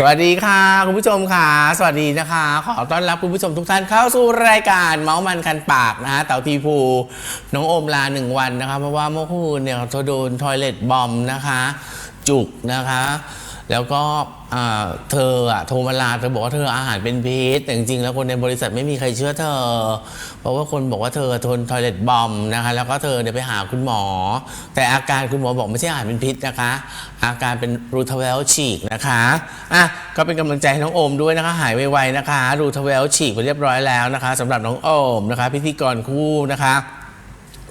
สวัสดีค่ะ คุณผู้ชมค่ะ สวัสดีนะคะ ขอต้อนรับคุณผู้ชมทุกท่านเข้าสู่รายการเมาส์มันคันปากนะฮะเต่าทีภูน้องโอมลาหนึ่งวันนะคะเพราะว่าเมื่อคืนเนี่ยเธอโดนทอยเลทบอมนะคะ จุกนะคะ แล้วก็ เธออะโทรมาลาเธอบอกว่าเธออาหารเป็นพิษแต่จริงๆแล้วคนในบริษัทไม่มีใครเชื่อเธอ เพราะว่าคนบอกว่าเธอทนทอยเลตบอมนะคะแล้วก็เธอเนี่ยไปหาคุณหมอ แต่อาการคุณหมอบอกไม่ใช่อาหารเป็นพิษนะคะ อาการเป็นรูทเวลฉีกนะคะอะก็เป็นกำลังใจให้น้องโอมด้วยนะคะ หายไวๆนะคะ รูทเวลฉีกไปเรียบร้อยแล้วนะคะสำหรับน้องโอมนะคะ พิธีกรคู่นะคะ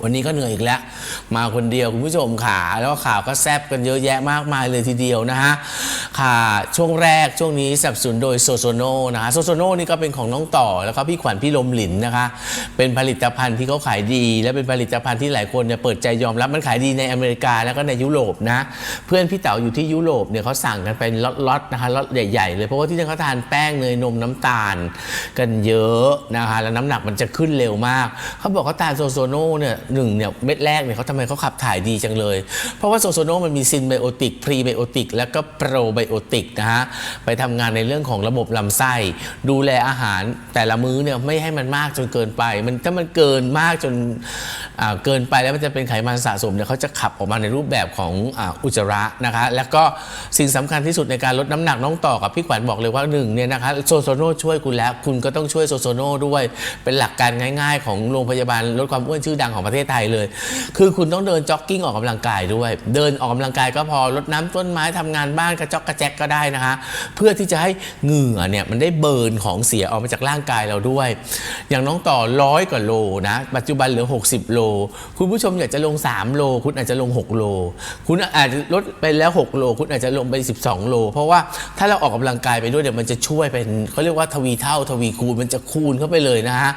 วันนี้ก็เหนื่อยอีกแล้ว มาคนเดียวคุณผู้ชมค่ะ แล้วข่าวก็แซบกันเยอะแยะมากมายเลยทีเดียวนะฮะค่ะช่วงแรกช่วงนี้สับสนโดยโซโซโนนะคะโซโซโนนี่ก็เป็นของน้องต่อแล้วก็พี่ขวัญพี่ลมหลินนะคะ เป็นผลิตภัณฑ์ที่เขาขายดี และเป็นผลิตภัณฑ์ที่หลายคนเนี่ยเปิดใจยอมรับมันขายดีในอเมริกาแล้วก็ในยุโรปนะเพื่อนพี่เต๋าอยู่ที่ยุโรปเนี่ยเขาสั่งกันเป็นล็อตๆนะคะล็อตใหญ่ ๆ เลยเพราะว่าที่นั่นเขาทานแป้งเนยนมน้ำตาล กันเยอะนะคะแล้วน้ำหนักมันจะขึ้นเร็วมากเขาบอกเขาทานโซโซโนเนี่ยหนึ่งเนี่ยเม็ดแรกเนี่ยเขาทำไมเขาขับถ่ายดีจังเลย เพราะว่าโซโซโนมันมีซินไบโอติก พรีไบโอติก แล้วก็โปรไบโอติกนะฮะ ไปทำงานในเรื่องของระบบลำไส้ ดูแลอาหารแต่ละมื้อเนี่ยไม่ให้มันมากจนเกินไป มันถ้ามันเกินมากจนเกินไปแล้วมันจะเป็นไขมันสะสมเนี่ยเขาจะขับออกมาในรูปแบบของอ,อุจจาระนะคะ แล้วก็สิ่งสำคัญที่สุดในการลดน้ำหนักน้องต่อกับพี่ขวัญบอกเลยว่าหนึ่งเนี่ยนะคะโซโซโนช่วยคุณแล้ว คุณก็ต้องช่วยโซโซโนด้วย เป็นหลักการง่าย ๆ ของโรงพยาบาลลดความอ้วนชื่อดังของประเทศไทยเลย คือคุณต้องเดินจ็อกกิ้งออกกำลังกายด้วย เดินออกกำลังกายก็พอลดน้ำต้นไม้ทำงานบ้านกระจอกกระแจกก็ได้นะคะ เพื่อที่จะให้เหงื่อเนี่ยมันได้เบิร์นของเสียออกมาจากร่างกายเราด้วย อย่างน้องต่อร้อยกว่าโลนะ ปัจจุบันเหลือ 60 โล คุณผู้ชมอยากจะลง 3 โล คุณอาจจะลง 6 โล คุณอาจจะลดไปแล้ว 6 โล คุณอาจจะลงไป 12 โล เพราะว่าถ้าเราออกกำลังกายไปด้วยเดี๋ยวมันจะช่วยเป็นเขาเรียกว่าทวีเท่าทวีคูณมันจะคูณเข้าไปเลยนะฮะ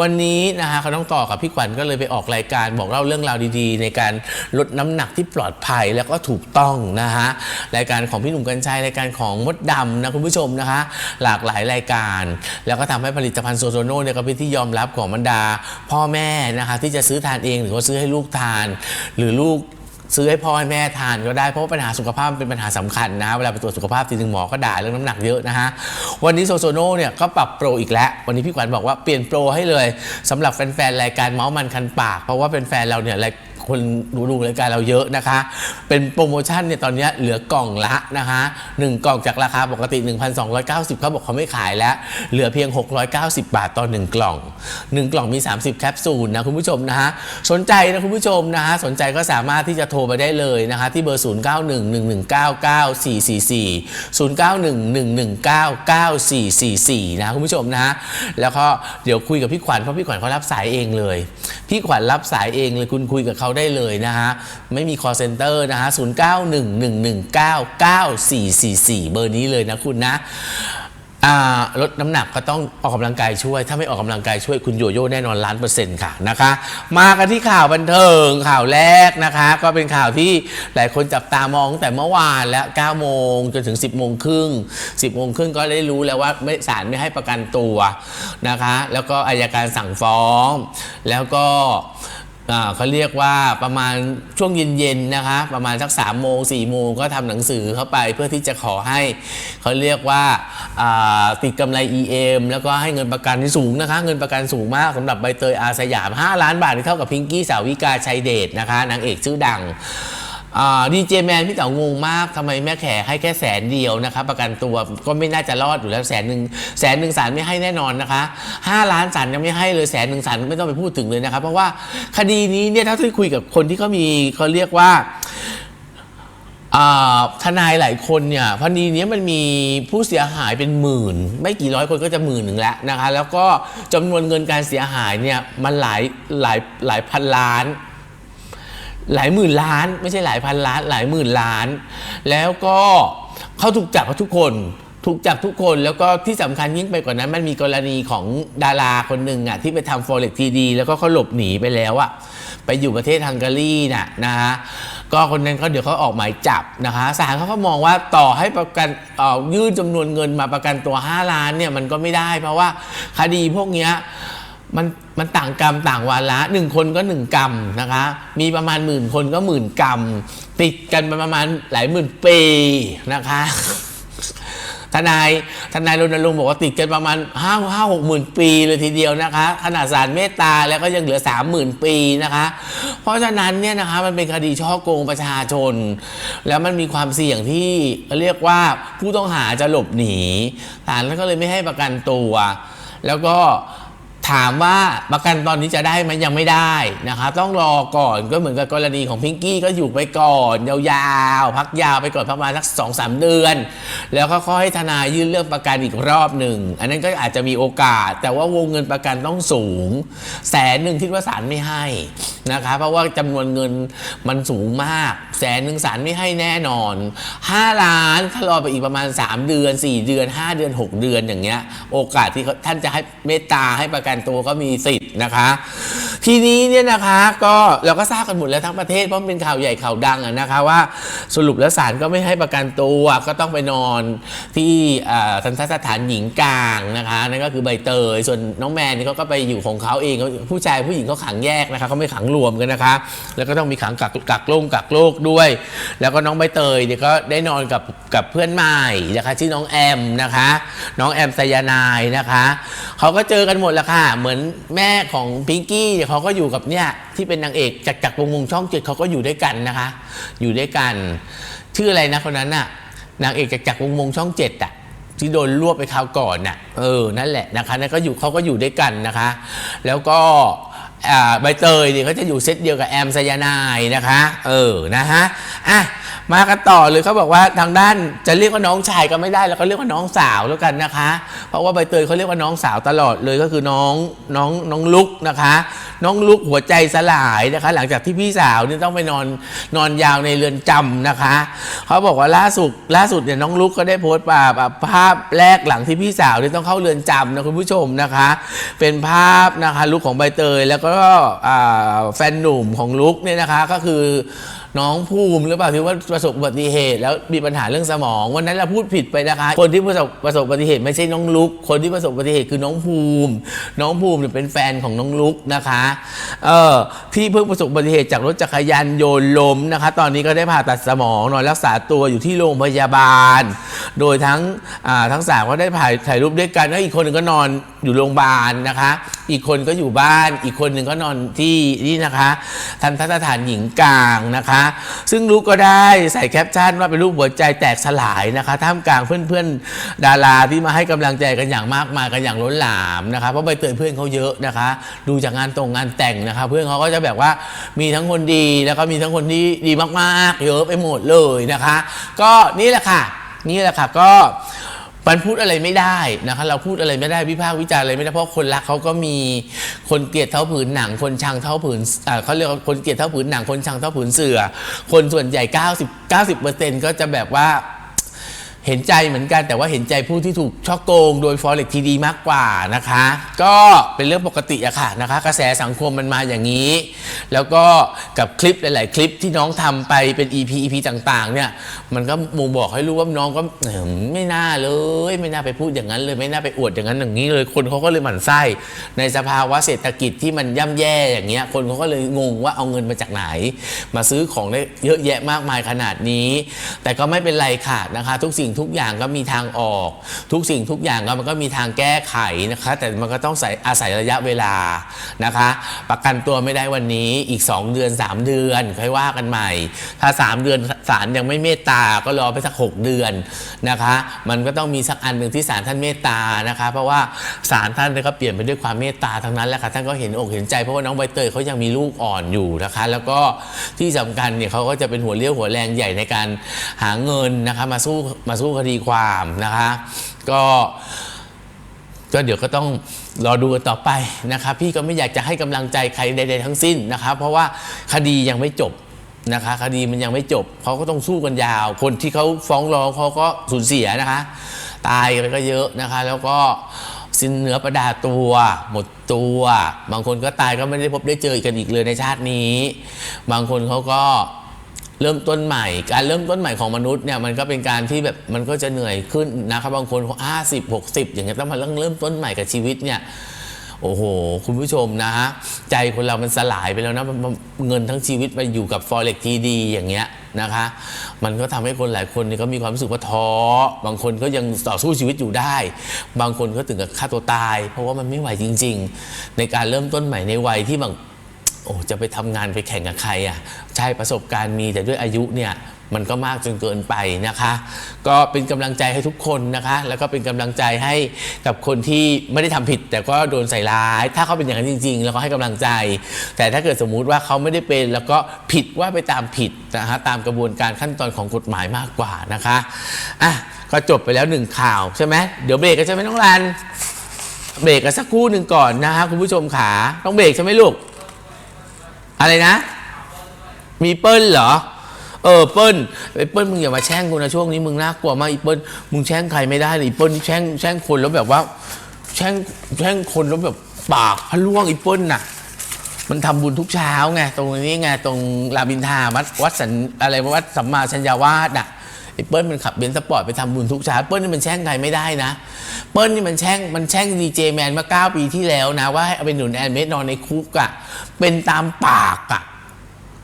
วันนี้นะฮะเขาต้องต่อกับพี่ขวัญก็เลยไปออกรายายการบอกเล่าเรื่องราวดีๆ ในการลดน้ำหนักที่ปลอดภัยแล้วก็ถูกต้องนะฮะรายการของพี่หนุ่มกัญชัยรายการของมดดำนะคุณผู้ชมนะคะ หลากหลายรายการ แล้วก็ทำให้ผลิตภัณฑ์โซโซโนเนี่ยก็เป็นที่ยอมรับของบรรดา พ่อแม่นะคะที่จะซื้อทานเองหรือว่าซื้อให้ลูกทาน หรือลูก ซื้อให้พ่อให้แม่ทานก็ได้เพราะาปัญหาสุขภาพเป็นปัญหาสำคัญนะเวลาไปตรวจสุขภาพทีนึงหมอก็ด่าเรื่องน้ำหนักเยอะนะฮะวันนี้โซโซโนเนี่ยก็ปรับโปรอีกแล้ว วันนี้พี่ขวัญบอกว่าเปลี่ยนโปรให้เลยสำหรับแฟนๆรายการเมาส์มันคันปาก เพราะว่าเป็นแฟนเราเนี่ย คนดูรายการเราเยอะนะคะ เป็นโปรโมชั่นเนี่ยตอนนี้เหลือกล่องละนะคะหนึ่งกล่องจากราคาปกติ 1,290เขาบอกเขาไม่ขายแล้ว เหลือเพียง 690 บาทต่อหนึ่งกล่องหนึ่งกล่องมี 30 แคปซูลนะคุณผู้ชมนะฮะสนใจนะคุณผู้ชมนะฮะสนใจก็สามารถที่จะโทรไปได้เลยนะคะที่เบอร์ 0911199444 0911199444 นะคุณผู้ชมนะฮะแล้วก็เดี๋ยวคุยกับพี่ขวัญเพราะพี่ขวัญเขารับสายเองเลย พี่ขวัญรับสายเองเลยคุณคุยกับเขาได้ได้เลยนะฮะ ไม่มี call center นะฮะ 0911199444 เบอร์นี้เลยนะคุณนะลดน้ำหนักก็ต้องออกกำลังกายช่วย ถ้าไม่ออกกำลังกายช่วยคุณโยโย่แน่นอนล้านเปอร์เซ็นต์ค่ะนะคะ มากันที่ข่าวบันเทิงข่าวแรกนะคะ ก็เป็นข่าวที่หลายคนจับตามองตั้งแต่เมื่อวานแล้ว9โมงจนถึง 10โมงครึ่ง10โมงครึ่งก็ได้รู้แล้วว่าไม่ศาลไม่ให้ประกันตัวนะคะ แล้วก็อายการสั่งฟ้อง แล้วก็ เขาเรียกว่าประมาณช่วงเย็นๆนะคะประมาณสัก3ามโมงสี่โมงก็ทำหนังสือเข้าไปเพื่อที่จะขอให้เขาเรียกว่าติดกำไร EM แล้วก็ให้เงินประกันที่สูงนะคะ เงินประกันสูงมากสำหรับใบเตยอาสยาม 5 ล้านบาทที่เท่ากับพิงกี้สาวิกาชัยเดชนะคะนางเอกชื่อดัง ดีเจแมนพี่เต๋างงมากทำไมแม่แขให้แค่แสนเดียวนะคะประกันตัวก็ไม่น่าจะรอดอยู่แล้วแสนหนึ่งแสนหนึ่งศาลไม่ให้แน่นอนนะคะ5ล้านศาลยังไม่ให้เลยแสนหนึ่งศาลไม่ต้องไปพูดถึงเลยนะคะเพราะว่าคดีนี้เนี่ยถ้าที่คุยกับคนที่เขามีเขาเรียกว่าทนายหลายคนเนี่ยคดีนี้มันมีผู้เสียหายเป็นหมื่น ไม่กี่ร้อยคนก็จะหมื่นหนึ่งแล้วนะคะ แล้วก็จำนวนเงินการเสียหายเนี่ยมันหลายหลายหลายพันล้าน หลายหมื่นล้าน ไม่ใช่หลายพันล้าน หลายหมื่นล้าน แล้วก็เขาถูกจับทุกคนถูกจับทุกคนแล้วก็ที่สำคัญยิ่งไปกว่านั้น มันมีกรณีของดาราคนหนึ่งอะที่ไปทำ forex ทีดี แล้วก็เขาหลบหนีไปแล้วอะไปอยู่ประเทศฮังการีน่ะนะฮะก็คนนั้นเขาเดี๋ยวเขาออกหมายจับนะคะศาลเขาก็มองว่าต่อให้ประกันอ่อยื่นจำนวนเงินมาประกันตัว 5 ล้านเนี่ยมันก็ไม่ได้ เพราะว่าคดีพวกเนี้ย มันมันต่างกรรมต่างวาระหนึ่งคนก็หนึ่งกรรมนะคะ มีประมาณหมื่นคนก็หมื่นกรรม ติดกันประมาณหลายหมื่นปีนะคะทนายทนายรณรงค์บอกว่าติดกันประมาณห้าห้าหกหมื่นปีเลยทีเดียวนะคะ ขนาดสารเมตตาแล้วก็ยังเหลือสามหมื่นปีนะคะ เพราะฉะนั้นเนี่ยนะคะมันเป็นคดีช่อโกงประชาชน แล้วมันมีความเสี่ยงที่เรียกว่าผู้ต้องหาจะหลบหนีศาลก็เลยไม่ให้ประกันตัว แล้วก็ ถามว่าประกันตอนนี้จะได้ไหมยังไม่ได้นะคะต้องรอก่อนก็เหมือนกับกรณีของพิงกี้ก็อยู่ไปก่อน ยาวๆ พักยาวไปก่อนประมาณสักสองสามเดือน แล้วก็ค่อยให้ทนายยื่นเรื่องประกันอีกรอบหนึ่ง อันนั้นก็อาจจะมีโอกาส แต่ว่าวงเงินประกันต้องสูง แสนหนึ่งคิดว่าศาลไม่ให้นะคะเพราะว่าจำนวนเงินมันสูงมาก แสนหนึ่งศาลไม่ให้แน่นอน 5 ล้านถ้ารอไปอีกประมาณ 3 เดือน 4 เดือน 5 เดือน 6 เดือนอย่างเงี้ย โอกาสที่ท่านจะให้เมตตาให้ประกันตัวก็มีสิทธิ์นะคะ ทีนี้เนี่ยนะคะก็เราก็ทราบกันหมดแล้วทั้งประเทศเพราะเป็นข่าวใหญ่ข่าวดังอะนะคะว่าสรุปแล้วศาลก็ไม่ให้ประกันตัวก็ต้องไปนอนที่ทันทสถานหญิงกลางนะคะนั่นก็คือใบเตยส่วนน้องแมนนี่เขาก็ไปอยู่ของเขาเองผู้ชายผู้หญิงเขาขังแยกนะคะเขาไม่ขังรวมกันนะคะ แล้วก็ต้องมีขังกักกักโรคกักโรคด้วย แล้วก็น้องใบเตยเนี่ยก็ได้นอนกับกับเพื่อนใหม่นะคะชื่อน้องแอมนะคะ น้องแอมไซยานายนะคะเขาก็เจอกันหมดล้วค่ะ เหมือนแม่ของพิงกี้เนี่ยเขาก็อยู่กับเนี่ยที่เป็นนางเอกจากจากวงวงช่องเจ็ดเขาก็อยู่ด้วยกันนะคะ อยู่ด้วยกัน ชื่ออะไรนะคนนั้นน่ะนางเอกจากจากวงวงช่องเจ็ดอะที่โดนรวบไปคราวก่อนน่ะ เออ นั่นแหละนะคะนั่นก็อยู่เขาก็อยู่ด้วยกันนะคะ แล้วก็ ใบเตยเนี่ยเขาจะอยู่เซตเดียวกับแอมไซยานายนะคะ เออนะฮะอะมากันต่อเลยเขาบอกว่าทางด้านจะเรียกว่าน้องชายก็ไม่ได้แล้วก็เรียกว่าน้องสาวแล้วกันนะคะ เพราะว่าใบเตยเขาเรียกว่าน้องสาวตลอดเลยก็คือน้องน้องน้องลุกนะคะ น้องลุกหัวใจสลายนะคะ หลังจากที่พี่สาวเนี่ยต้องไปนอนนอนยาวในเรือนจำนะคะเขาบอกว่าล่าสุดล่าสุดเนี่ยน้องลุกก็ได้โพสต์ภาพภาพแรกหลังที่พี่สาวเนี่ยต้องเข้าเรือนจำนะคุณผู้ชมนะคะ เป็นภาพนะคะลุกของใบเตยแล้วก็ล้วก็แฟนหนุ่มของลุกเนี่ยนะคะก็คือ น้องภูมิหรือเปล่าที่ว่าประสบอุบัติเหตุ แล้วมีปัญหาเรื่องสมอง วันนั้นเราพูดผิดไปนะคะ คนที่ประสบประสบอุบัติเหตุไม่ใช่น้องลุก คนที่ประสบอุบัติเหตุคือน้องภูมิ น้องภูมิเนี่ยเป็นแฟนของน้องลุกนะคะเออที่เพิ่งประสบอุบัติเหตุจากรถจักรยานยนต์ล้มนะคะ ตอนนี้ก็ได้ผ่าตัดสมองนอนรักษาตัวอยู่ที่โรงพยาบาล โดยทั้งอ่าทั้งสามก็ได้ถ่ายถ่ายรูปด้วยกันแล้วอีกคนหนึ่งก็นอนอยู่โรงพยาบาลนะคะ อีกคนก็อยู่บ้าน อีกคนหนึ่งก็นอนที่นี่นะคะทันทสถานหญิงกลางนะคะซึ่งลูกก็ได้ใส่แคปชั่นว่าเป็นรูปหัวใจแตกสลายนะคะ ท่ามกลางเพื่อนๆ ดาราที่มาให้กำลังใจกันอย่างมากมายกันอย่างล้นหลามนะคะ เพราะใบเตยเพื่อนเขาเยอะนะคะ ดูจากงานตรงงานแต่งนะคะ เพื่อนเขาก็จะแบบว่ามีทั้งคนดีแล้วก็มีทั้งคนที่ดีมากๆ เยอะไปหมดเลยนะคะ ก็นี่แหละค่ะนี่แหละค่ะก็ มันพูดอะไรไม่ได้นะคะเราพูดอะไรไม่ได้วิพากษ์วิจารณ์อะไรไม่ได้เพราะคนรักเขาก็มีคนเกลียดเท่าผืนหนัง คนชังเท่าผืนเขาเรียกคนเกลียดเท่าผืนหนัง คนชังเท่าผืนเสือ คนส่วนใหญ่ 90 90ก็จะแบบว่า เห็นใจเหมือนกันแต่ว่าเห็นใจผู้ที่ถูกช่อโกงโดย forex ทีดีมากกว่านะคะ ก็เป็นเรื่องปกติอะค่ะนะคะ กระแสสังคมมันมาอย่างนี้ แล้วก็กับคลิปหลาย ๆ คลิปที่น้องทำไปเป็น EP EP ต่าง ๆ เนี่ย มันก็มูบอกให้รู้ว่าน้องก็ไม่น่าเลย ไม่น่าไปพูดอย่างนั้นเลยไม่น่าไปอวดอย่างนั้นอย่างนี้เลยคนเขาก็เลยหมั่นไส้ในสภาวะเศรษฐกิจที่มันย่ำแย่อย่างเงี้ยคนเขาก็เลยงงว่าเอาเงินมาจากไหน มาซื้อของได้เยอะแยะมากมายขนาดนี้ แต่ก็ไม่เป็นไรค่ะนะคะ ทุกสิ่งทุกอย่างก็มีทางออก ทุกสิ่งทุกอย่างก็มันก็มีทางแก้ไขนะคะ แต่มันก็ต้องใส่อาศัยระยะเวลานะคะ ประกันตัวไม่ได้วันนี้อีก 2 เดือน 3 เดือนค่อยว่ากันใหม่ ถ้า 3 เดือนศาลยังไม่เมตตาก็รอไปสัก 6 เดือนนะคะ มันก็ต้องมีสักอันหนึ่งที่ศาลท่านเมตตานะคะ เพราะว่าศาลท่านก็เปลี่ยนไปด้วยความเมตตาทั้งนั้นแหละค่ะท่านก็เห็นอกเห็นใจเพราะว่าน้องใบเตยเขายังมีลูกอ่อนอยู่นะคะ แล้วก็ที่สำคัญเนี่ยเขาก็จะเป็นหัวเรี่ยวหัวแรงใหญ่ในการหาเงินนะคะมาสู้มาสู้คดีความนะคะ ก็ก็เดี๋ยวก็ต้องรอดูกันต่อไปนะครับ พี่ก็ไม่อยากจะให้กำลังใจใครใดๆทั้งสิ้นนะครับ เพราะว่าคดียังไม่จบนะคะคดีมันยังไม่จบเขาก็ต้องสู้กันยาว คนที่เขาฟ้องร้องเขาก็สูญเสียนะคะ ตายไปก็เยอะนะคะ แล้วก็สิ้นเนื้อประดาตัว หมดตัว บางคนก็ตายก็ไม่ได้พบได้เจอกันอีกเลยในชาตินี้ บางคนเขาก็ เริ่มต้นใหม่ การเริ่มต้นใหม่ของมนุษย์เนี่ยมันก็เป็นการที่แบบมันก็จะเหนื่อยขึ้นนะครับบางคนห้าสิบหกสิบอย่างเงี้ยต้องมาเริ่มเริ่มต้นใหม่กับชีวิตเนี่ยโอ้โห คุณผู้ชมนะฮะ ใจคนเรามันสลายไปแล้วนะมันเงินทั้งชีวิตไปอยู่กับ forex ทีดีอย่างเงี้ยนะคะ มันก็ทำให้คนหลายคนเนี่ยก็มีความรู้สึกว่าท้อ บางคนก็ยังต่อสู้ชีวิตอยู่ได้ บางคนก็ถึงกับฆ่าตัวตาย เพราะว่ามันไม่ไหวจริง ๆ ในการเริ่มต้นใหม่ในวัยที่บาง อ้จะไปทำงานไปแข่งกับใครอะใช่ประสบการณ์มีแต่ด้วยอายุเนี่ยมันก็มากจนเกินไปนะคะ ก็เป็นกำลังใจให้ทุกคนนะคะ แล้วก็เป็นกำลังใจให้กับคนที่ไม่ได้ทำผิด แต่ก็โดนใส่ร้าย ถ้าเขาเป็นอย่างนั้นจริง ๆ แล้วก็ให้กำลังใจ แต่ถ้าเกิดสมมุติว่าเขาไม่ได้เป็น แล้วก็ผิดว่าไปตามผิดนะคะตามกระบวนการขั้นตอนของกฎหมายมากกว่านะคะอะก็จบไปแล้วหนึ่งข่าวใช่ไหมเดี๋ยวเบรกกันใช่ไหมน้องรันเบรกกันสักครู่หนึ่งก่อนนะคะคุณผู้ชมขาต้องเบรกใช่ไหมลูก อะไรนะ มีเปิ้ลเหรอ เออเปิ้ลไอ้เปิ้ลมึงอย่ามาแช่งกูนะช่วงนี้มึงน่ากลัวมากอีเปิ้ลมึงแช่งใครไม่ได้เลยอีเปิ้ลแช่งแช่งคนแล้วแบบว่า แช่งแช่งคนแล้วแบบปากพะล่วงอีเปิ้ลน่ะ มันทำบุญทุกเช้าไงตรงนี้ไงตรงลาบินทาวัดวัดสันอะไรวัดสัมมาชัญญาวาสอะ ไอ้เปิ้ลมันขับเบนซ์สปอร์ตไปทำบุญทุกเช้าเปิ้ลนี่มันแช่งใครไม่ได้นะ เปิ้ลนี่มันแช่งมันแช่งดีเจแมนมาเก้าปีที่แล้วนะ ว่าให้เอาไปหนุนแอนเมสนอนในคุกอะเป็นตามปากอะ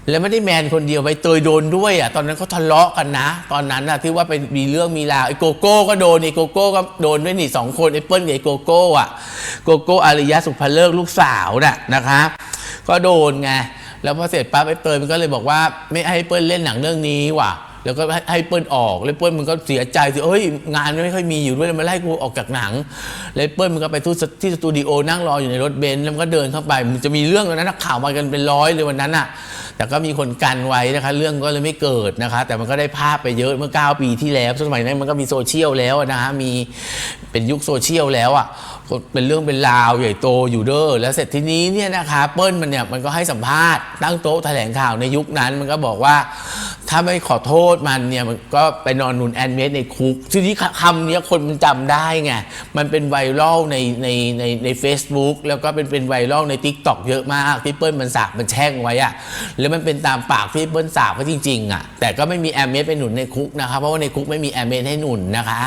แล้วไม่ได้แมนคนเดียวใบเตยโดนด้วยอะตอนนั้นเขาทะเลาะกันนะ ตอนนั้นอะที่ว่าไปมีเรื่องมีราวไอ้โกโก้ก็โดนไอ้โกโก้ก็โดนด้วยนี่สองคนไอ้เปิ้ลกับไอ้โกโก้อะโกโก้อาริยะสุภเลิกลูกสาวน่ะนะคะก็โดนไงแล้วพอเสร็จปั๊บไอ้เตยมันก็เลยบอกว่า ไม่ให้เปิ้ลเล่นหนังเรื่องนี้ว่ะ แล้วก็ให้เปิ้ลออกแล้วเปิ้ลมันก็เสียใจสิเอ้ยงานไม่ค่อยมีอยู่ด้วยมาไล่กูออกจากหนังแล้วเปิ้ลมันก็ไปที่สที่สตูดิโอนั่งรออยู่ในรถเบนซ์แล้วมันก็เดินเข้าไปมันจะมีเรื่องนั้นนักข่าวมากันเป็นร้อยเลยวันนั้นอะแต่ก็มีคนกันไว้นะคะ เรื่องก็เลยไม่เกิดนะคะ แต่มันก็ได้ภาพไปเยอะเมื่อ 9 ปีที่แล้วสมัยนั้นมันก็มีโซเชียลแล้วนะฮะมีเป็นยุคโซเชียลแล้วอะเป็นเรื่องเป็นราวใหญ่โตอยู่เด้อแล้วเสร็จทีนี้เนี่ยนะคะเปิ้ลมันเนี่ยมันก็ให้สัมภาษณ์ตั้งโต๊ะแถลงข่าวในยุคนั้นมันก็บอกว่า ถ้าไม่ขอโทษมันเนี่ยมันก็ไปนอนหนุนแอนเมสในคุกทีนี้คำเนี้ยคนมันจำได้ไง มันเป็นไวรัลในในในใน a c e b o o k แล้วก็เป็นเป็นไวรัลใน t ิ k t o k เยอะมากที่เปิ้ลมันสาบมันแช่งไว้อะแล้วมันเป็นตามปากที่เปิ้ลสาบก็จริงๆอะแต่ก็ไม่มีแอมเมสไปหนุนในคุกนะคะเพราะว่าในคุกไม่มีแอมเมสให้หนุนนะคะ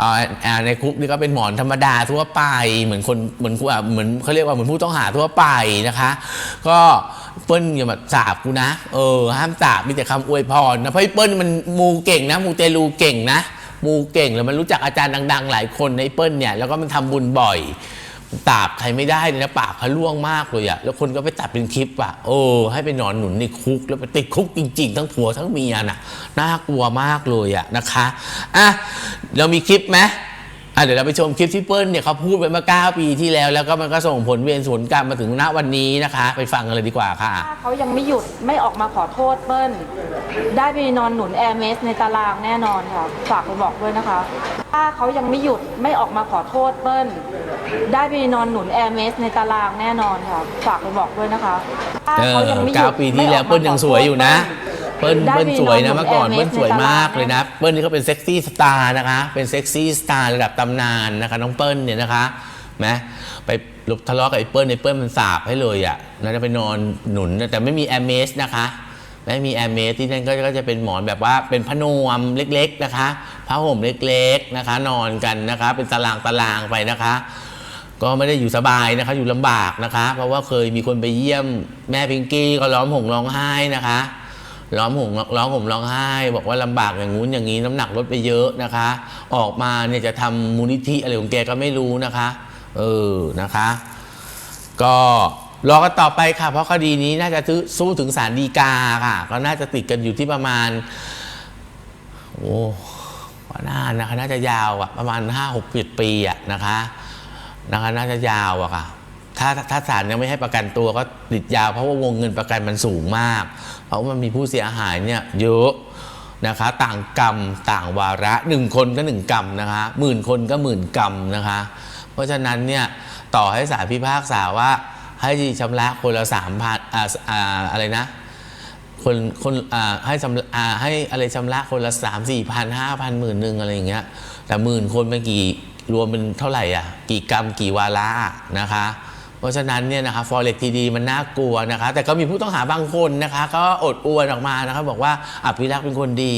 อ่อ่าในคุกนี่ก็เป็นหมอนธรรมดาทั่วไปเหมือนคนเหมือนอ่าเหมือนเขาเรียกว่าเหมือนผู้ต้องหาทั่วไปนะคะ ก็ เปิ้ลอย่ามาสาบกูนะ เออ ห้ามสาบมีแต่คำอวยพรนะเพราะไอ้เปิ้ลมันมูเก่งนะมูเตลูเก่งนะมูเก่งแล้วมันรู้จักอาจารย์ดัง ๆ หลายคนในเปิ้ลเนี่ยแล้วก็มันทำบุญบ่อยตาบใครไม่ได้เลยนะปากพะล่วงมากเลยอะแล้วคนก็ไปตัดเป็นคลิปอะโอ้ให้ไปนอนหนุนในคุก แล้วไปติดคุกจริง ๆ ทั้งผัวทั้งเมียน่ะน่ากลัวมากเลยอะนะคะอะเรามีคลิปไหม อะเดี๋ยวเราไปชมคลิปที่เปิ้ลเนี่ยเขาพูดไปเมื่อ 9 ปีที่แล้ว แล้วก็มันก็ส่งผลเวียนสวนกรรมมาถึงณวันนี้นะคะ ไปฟังกันเลยดีกว่าค่ะ ถ้าเขายังไม่หยุดไม่ออกมาขอโทษเปิ้ล ได้ไปนอนหนุนแอร์เมสในตารางแน่นอนค่ะ ฝากไปบอกด้วยนะคะ ถ้าเขายังไม่หยุดไม่ออกมาขอโทษเปิ้ล ได้ไปนอนหนุนแอร์เมสในตารางแน่นอนค่ะ ฝากไปบอกด้วยนะคะ ถ้าเอเขาอยังไม่หเก้ายุดปีที่แล้วไม่ออกมาเปิ้ลยังสวยอยู่นะขอโทษ เปิ้ลได้เปิ้ลสวยนะไปนอนเมื่อก่อนบนเปิ้ลสวยมากแอร์เมสเลยนะเปิ้ลนี่เขาเป็นเซ็กซี่สตาร์นะคะ เป็นเซ็กซี่สตาร์ระดับตำนานนะคะน้องเปิ้ลเนี่ยนะคะแมไปลบทะเลาะกับไอ้เปิ้ลไอ้เปิ้ลมันสาบให้เลยอะแล้วจะไปนอนหนุนแต่ไม่มีแอร์เมสนะคะไม่มีแอร์เมสที่นั่นก็ก็จะเป็นหมอนแบบว่าเป็นผ้านวมเล็กๆนะคะผ้าห่มเล็กๆนะคะ นอนกันนะคะ เป็นตารางตารางไปนะคะ ก็ไม่ได้อยู่สบายนะคะ อยู่ลำบากนะคะ เพราะว่าเคยมีคนไปเยี่ยมแม่พิงกี้ก็ร้องห่มร้องไห้นะคะ ร้องห่มร้องห่มร้องไห้ บอกว่าลำบากอย่างงู้นอย่างนี้น้ำหนักลดไปเยอะนะคะ ออกมาเนี่ยจะทำมูลนิธิอะไรของแกก็ไม่รู้นะคะ เออนะคะ ก็รอกันต่อไปค่ะ เพราะคดีนี้น่าจะสู้ถึงศาลฎีกาค่ะ ก็น่าจะติดกันอยู่ที่ประมาณ โอ้ก็นานนะคะน่าจะยาวอะประมาณห้าหกปีอะนะคะนะคะ น่าจะยาวอะค่ะ ถ้าถ้าศาลยังไม่ให้ประกันตัวก็ติดยาวเพราะว่าวงเงินประกันมันสูงมาก เพราะมันมีผู้เสียหายเนี่ยเยอะนะคะต่างกรรมต่างวาระหนึ่งคนก็หนึ่งกรรมนะคะหมื่นคนก็หมื่นกรรมนะคะ เพราะฉะนั้นเนี่ยต่อให้ศาลพิพากษาว่าให้ชำระคนละสามพันอ่าอ่าอะไรนะคนคนอ่าให้ชำอ่าให้อะไรชำระคนละสามสี่พันห้าพันหมื่นหนึ่งอะไรอย่างเงี้ยแต่หมื่นคนเป็นกี่รวมเป็นเท่าไหร่อะกี่กรรมกี่วาระนะคะ เพราะฉะนั้นเนี่ยนะคะ forex TD มันน่ากลัวนะคะ แต่ก็มีผู้ต้องหาบางคนนะคะ ก็อดอวนออกมานะคะบอกว่าอภิรักษ์เป็นคนดี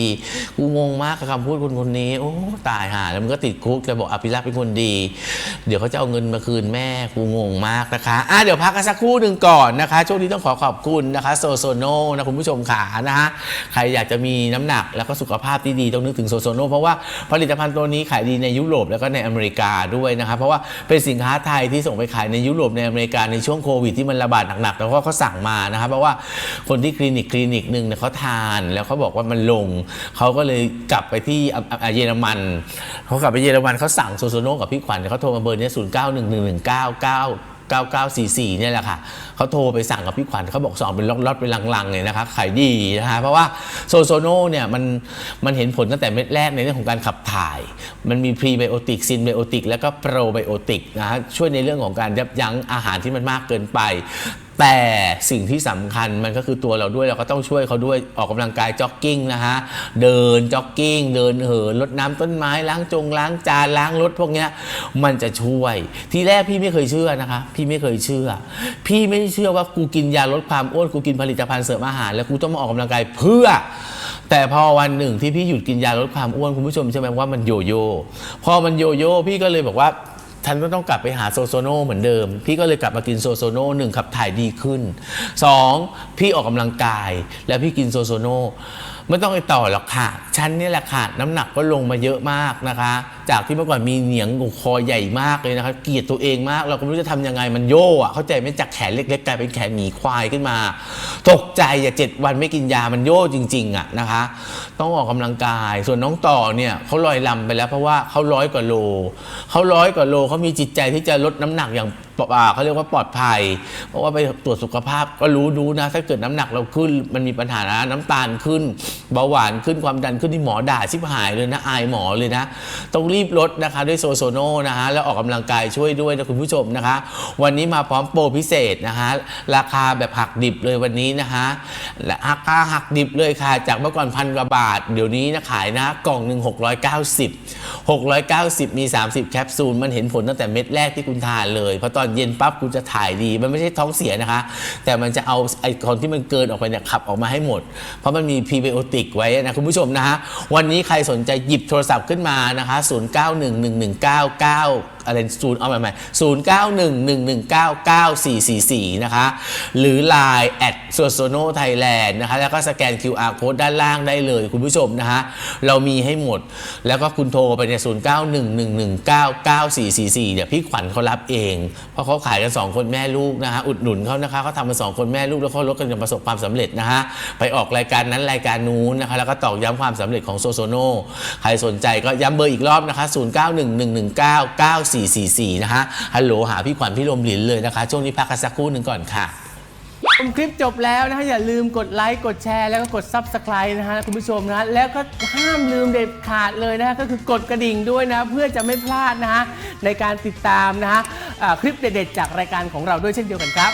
กูงงมากกับคำพูดคนคนนี้ โอ้ตายห่าแล้วมันก็ติดคุกแต่บอกอภิรักษ์เป็นคนดี เดี๋ยวเขาจะเอาเงินมาคืนแม่กูงงมากนะคะอะเดี๋ยวพักกันสักครู่หนึ่งก่อนนะคะ ช่วงนี้ต้องขอขอบคุณนะคะโซโซโนนะคุณผู้ชมขานะคะใครอยากจะมีน้ำหนักแล้วก็สุขภาพที่ดีต้องนึกถึงโซโซโนเพราะว่าผลิตภัณฑ์ตัวนี้ขายดีในยุโรปแล้วก็ในอเมริกาด้วยนะคะเพราะว่าเป็นสินค้าไทยที่ส่งไปขายในยุโรปในอเมริกาในช่วงโควิดที่มันระบาดหนักๆแล้วก็เขาสั่งมานะครับเพราะว่าคนที่คลินิกคลินิกหนึ่งเนี่ยเขาทานแล้วเขาบอกว่ามันลง เขาก็เลยกลับไปที่เยอรมันเขากลับไปเยอรมันเขาสั่งโซโซโนกับพี่ขวัญเขาโทรมาเบอร์นี้ศูนย์เก้าหนึ่งหนึ่งหนึ่งเก้าเก้า 9944เนี่ยแหละค่ะเขาโทรไปสั่งกับพี่ขวัญเขาบอกสองเป็นล็อตๆเป็นลังๆเลยนะคะขายดีนะคะเพราะว่าโซโซโนเนี่ยมันมันเห็นผลตั้งแต่เม็ดแรกในเรื่องของการขับถ่าย มันมีพรีไบโอติกซินไบโอติกแล้วก็โปรไบโอติกนะฮะช่วยในเรื่องของการยับยั้งอาหารที่มันมากเกินไป แต่สิ่งที่สำคัญมันก็คือตัวเราด้วยเราก็ต้องช่วยเขาด้วยออกกำลังกายจ็อกกิ้งนะฮะเดินจ็อกกิ้งเดินเหินรดน้ำต้นไม้ล้างจงล้างจานล้างรถพวกเนี้ยมันจะช่วย ทีแรกพี่ไม่เคยเชื่อนะคะ พี่ไม่เคยเชื่อ พี่ไม่เชื่อว่ากูกินยาลดความอ้วนกูกินผลิตภัณฑ์เสริมอาหาร แล้วกูต้องมาออกกำลังกายเพื่อ แต่พอวันหนึ่งที่พี่หยุดกินยาลดความอ้วนคุณผู้ชมใช่ไหมว่ามันโยโย่พอมันโยโย่พี่ก็เลยบอกว่า ฉันก็ต้องกลับไปหาโซโซโนเหมือนเดิม พี่ก็เลยกลับมากินโซโซโนหนึ่งขับถ่ายดีขึ้นสองพี่ออกกำลังกาย แล้วพี่กินโซโซโน ไม่ต้องไปต่อหรอกค่ะ ฉันนี่แหละค่ะ น้ำหนักก็ลงมาเยอะมากนะคะ จากที่เมื่อก่อนมีเหนียงคอใหญ่มากเลยนะคะเกลียดตัวเองมาก เราก็ไม่รู้จะทำยังไงมันโย่อะเข้าใจไหมจากแขนเล็กๆกลายเป็นแขนหมีควายขึ้นมา ตกใจอย่าเจ็ดวันไม่กินยามันโย่จริงๆอะนะคะ ต้องออกกำลังกาย ส่วนน้องต่อเนี่ยเขาลอยลำไปแล้วเพราะว่าเขาร้อยกว่าโลเขาร้อยกว่าโลเขามีจิตใจที่จะลดน้ำหนักอย่าง อ่าเขาเรียกว่าปลอดภัย เพราะว่าไปตรวจสุขภาพก็รู้ดูนะ ถ้าเกิดน้ำหนักเราขึ้น มันมีปัญหานะน้ำตาลขึ้น เบาหวานขึ้นความดันขึ้นที่หมอด่าชิบหายเลยนะอายหมอเลยนะ ต้องรีบลดนะคะด้วยโซโซโนนะฮะแล้วออกกำลังกายช่วยด้วยนะคุณผู้ชมนะคะ วันนี้มาพร้อมโปรพิเศษนะคะ ราคาแบบหักดิบเลยวันนี้นะคะราคาหักดิบเลยค่ะ จากเมื่อก่อนพันกว่าบาท เดี๋ยวนี้นะขายนะกล่องหนึ่ง690 690 มี 30 แคปซูล มันเห็นผลตั้งแต่เม็ดแรกที่คุณทานเลย เพราะตอนเย็นปั๊บคุณจะถ่ายดี มันไม่ใช่ท้องเสียนะคะ แต่มันจะเอาไอคอนที่มันเกินออกไปเนี่ยขับออกมาให้หมด เพราะมันมีพรีไบโอติกไว้นะคุณผู้ชมนะฮะ วันนี้ใครสนใจหยิบโทรศัพท์ขึ้นมานะคะ 09111999 อะไรศูนย์เอาใหม่ๆศูนย์เก้าหนึ่งหนึ่งหนึ่งเก้าเก้าสี่สี่สี่นะคะหรือ Line แอดโซโซโนไทยแลนด์นะคะแล้วก็สแกน QR code ด้านล่างได้เลยคุณผู้ชมนะคะเรามีให้หมด แล้วก็คุณโทรไปเนี่ศูนย์เก้าหนึ่งหนึ่งหนึ่งเก้าเก้าสี่สี่สี่เนี่ยวพี่ขวัญเขารับเอง เพราะเขาขายกันสองคนแม่ลูกนะคะอุดหนุนเขานะคะเขาทำมาสองคนแม่ลูกแล้วเขาลดกันจนประสบความสำเร็จนะคะไปออกรายการนั้นรายการนู้นนะคะแล้วก็ตอกย้ำความสำเร็จของโซโซโนใครสนใจก็ย้ำเบอร์อีกรอบนะคะ4 4 4 นะคะ ฮัลโหลหาพี่ขวัญพี่ลมหลินเลยนะคะ ช่วงนี้พักกันสักครู่หนึ่งก่อนค่ะ ชมคลิปจบแล้วนะฮะอย่าลืมกดไลค์กดแชร์แล้วก็กด Subscribe นะฮะคุณผู้ชมนะฮะแล้วก็ห้ามลืมเด็ดขาดเลยนะฮะก็คือกดกระดิ่งด้วยนะ เพื่อจะไม่พลาดนะฮะในการติดตามนะฮะอ่าคลิปเด็ดๆจากรายการของเราด้วยเช่นเดียวกันครับ